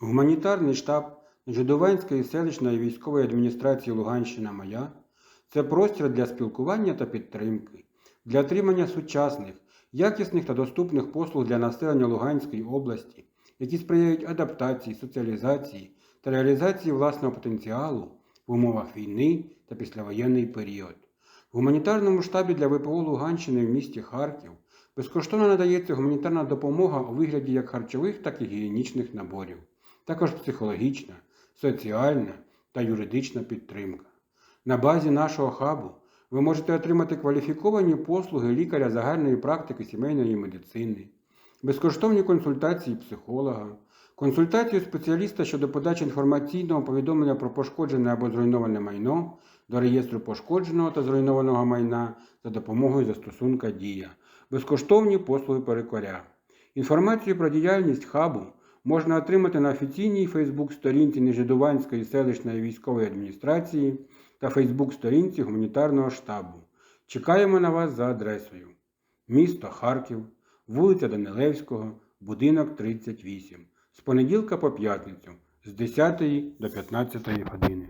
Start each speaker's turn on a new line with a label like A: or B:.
A: Гуманітарний штаб Жидованської селищної військової адміністрації Луганщина Моя це простір для спілкування та підтримки, для отримання сучасних, якісних та доступних послуг для населення Луганської області, які сприяють адаптації, соціалізації та реалізації власного потенціалу в умовах війни та післявоєнний період. В гуманітарному штабі для ВПО Луганщини в місті Харків безкоштовно надається гуманітарна допомога у вигляді як харчових, так і гігієнічних наборів, також психологічна, соціальна та юридична підтримка. На базі нашого хабу ви можете отримати кваліфіковані послуги лікаря загальної практики сімейної медицини, безкоштовні консультації психолога, консультацію спеціаліста щодо подачі інформаційного повідомлення про пошкоджене або зруйноване майно до реєстру пошкодженого та зруйнованого майна за допомогою застосунка Дія, безкоштовні послуги перекоря. Інформацію про діяльність хабу можна отримати на офіційній Фейсбук-сторінці Нежидуванської селищної військової адміністрації та Фейсбук-сторінці гуманітарного штабу. Чекаємо на вас за адресою. Місто Харків, вулиця Данилевського, будинок 38. З понеділка по п'ятницю з 10 до 15 години.